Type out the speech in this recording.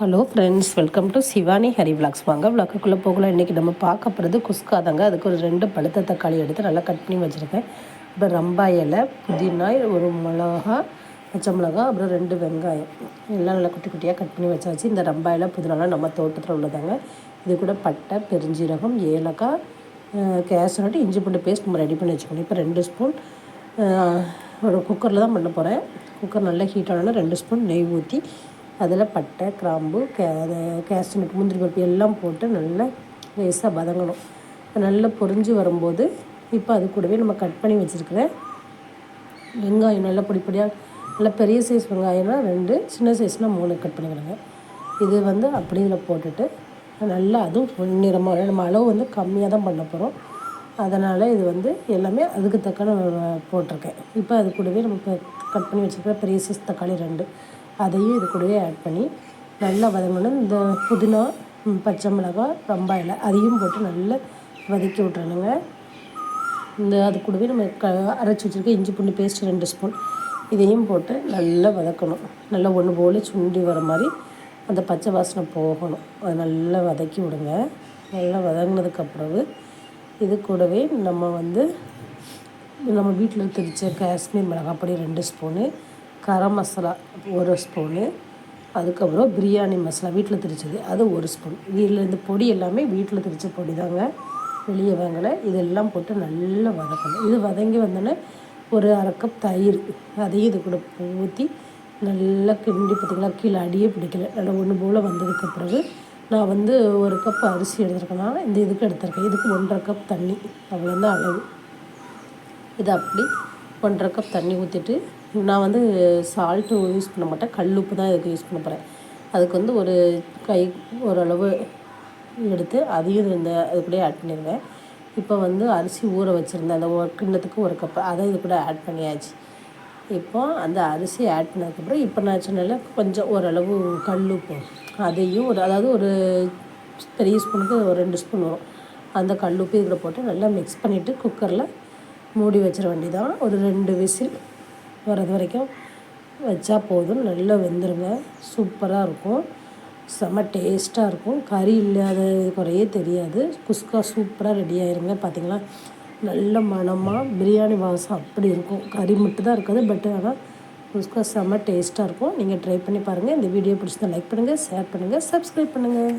Hello friends welcome to Shivani Hari vlogs வாங்க விளக்குக்குள்ளே போகலாம். இன்றைக்கி நம்ம பார்க்க போகிறது குஸ்கா தாங்க அதுக்கு ஒரு ரெண்டு பழுத்த தக்காளி எடுத்து நல்லா கட் பண்ணி வச்சுருக்கேன். அப்புறம் ரம்பாய் இலை புதினா ஒரு மிளகா பச்சை மிளகா அப்புறம் ரெண்டு வெங்காயம். எல்லாம் நல்லா குட்டி குட்டியாக கட் பண்ணி வச்சாச்சு. இந்த ரம்பாய் இலை புதினாலாம் நம்ம தோட்டத்தில் உள்ளதாங்க. இது கூட பட்டை பெருஞ்சீரகம் ஏலக்காய் கேசரட் இஞ்சி பூண்டு பேஸ்ட் நம்ம ரெடி பண்ணி வச்சுக்கணும். இப்போ ரெண்டு ஸ்பூன் ஒரு குக்கரில் தான் பண்ண போகிறேன் குக்கர் நல்லா ஹீட் ஆனோன்னா ரெண்டு ஸ்பூன் நெய் ஊற்றி அதில் பட்டை கிராம்பு கே கேஷ்நட் முந்திரி பருப்பு எல்லாம் போட்டு நல்லா லேசாக வதங்கணும். நல்லா பொரிஞ்சு வரும்போது இப்போ அது கூடவே நம்ம கட் பண்ணி வச்சுருக்கிற வெங்காயம் நல்லா பொடி பொடியாக நல்லா பெரிய சைஸ் வெங்காயம்னா ரெண்டு சின்ன சைஸ்னால் மூணு கட் பண்ணிக்கிறேங்க இது வந்து அப்படி இதில் போட்டுட்டு நல்லா அதுவும் பொன்னிறமாக நம்ம அளவு வந்து கம்மியாக தான் பண்ண போகிறோம். அதனால் இது வந்து எல்லாமே அதுக்கு தக்கன போட்டிருக்கேன். இப்போ அது கூடவே நம்ம கட் பண்ணி வச்சுருக்கிற பெரிய சைஸ் தக்காளி ரெண்டு அதையும் இது கூடவே ஆட் பண்ணி நல்லா வதங்கணும். இந்த புதினா பச்சை மிளகாய் ரொம்ப இலை அதையும் போட்டு நல்லா வதக்கி விட்றணுங்க இந்த அது கூடவே நம்ம க அரைச்சி வச்சுருக்க இஞ்சி பூண்டு பேஸ்ட் ரெண்டு ஸ்பூன் இதையும் போட்டு நல்லா வதக்கணும். நல்லா ஒன்று போல் சுண்டி வர மாதிரி அந்த பச்சை வாசனை போகணும். அதை நல்லா வதக்கி விடுங்க. நல்லா வதங்கினதுக்கப்புறவு இது கூடவே நம்ம வந்து நம்ம வீட்டில் திரிச்ச காஷ்மீர் மிளகாய் பொடி ரெண்டு ஸ்பூனு கரம் மசாலா ஒரு ஸ்பூனு அதுக்கப்புறம் பிரியாணி மசாலா வீட்டில் திரிச்சது அது ஒரு ஸ்பூன். வீட்டில் இந்த பொடி எல்லாமே வீட்டில் திரிச்ச பொடி தாங்க வெளியே வாங்கலை. இதெல்லாம் போட்டு நல்லா வதக்கணும். இது வதங்கி வந்தோடனே ஒரு அரை கப் தயிர் அதையும் இது கூட ஊற்றி நல்லா கிண்டி பார்த்திங்களா கீழே அடியே பிடிக்கல. நல்லா ஒன்று போல் வந்ததுக்கு பிறகு நான் வந்து ஒரு கப் அரிசி எடுத்துருக்கேன்னா இந்த இதுக்கு எடுத்திருக்கேன். இதுக்கு ஒன்றரை கப் தண்ணி. அவ்வளோதான் அளவு. இது அப்படி ஒன்றரை கப் தண்ணி ஊற்றிட்டு நான் வந்து சால்ட்டு யூஸ் பண்ண மாட்டேன். கல் உப்பு தான் இதுக்கு யூஸ் பண்ண போகிறேன் அதுக்கு வந்து ஒரு கை ஓரளவு எடுத்து அதையும் இந்த அது கூட ஆட் பண்ணிடுவேன் இப்போ வந்து அரிசி ஊற வச்சுருந்தேன். அந்த ஒரு கிண்ணத்துக்கு ஒரு கப்பு அதை இது கூட ஆட் பண்ணியாச்சு. இப்போ அந்த அரிசி ஆட் பண்ணதுக்கப்புறம் இப்போ நான் சொன்னால கொஞ்சம் ஓரளவு கல் உப்பு. அதையும் ஒரு அதாவது ஒரு பெரிய ஸ்பூனுக்கு ஒரு ரெண்டு ஸ்பூன் வரும். அந்த கல் உப்பு இதில் போட்டு நல்லா மிக்ஸ் பண்ணிவிட்டு குக்கரில் மூடி வச்சிட வேண்டியதான் ஒரு ரெண்டு விசில் வர்றது வரைக்கும் வச்சா போதும். நல்லா வெந்துருங்க. சூப்பராக இருக்கும். செம்ம டேஸ்ட்டாக இருக்கும். கறி இல்லாத குறையே தெரியாது. குஸ்கா சூப்பராக ரெடி ஆயிருங்க. பார்த்தீங்களா நல்ல மணமாக பிரியாணி வாசம் அப்படி இருக்கும். கறி மட்டும் தான் இருக்காது பட் ஆனால் குஸ்கா செம்ம டேஸ்ட்டாக இருக்கும். நீங்கள் ட்ரை பண்ணி பாருங்கள் இந்த வீடியோ பிடிச்சதை லைக் பண்ணுங்கள் ஷேர் பண்ணுங்கள் சப்ஸ்கிரைப் பண்ணுங்கள்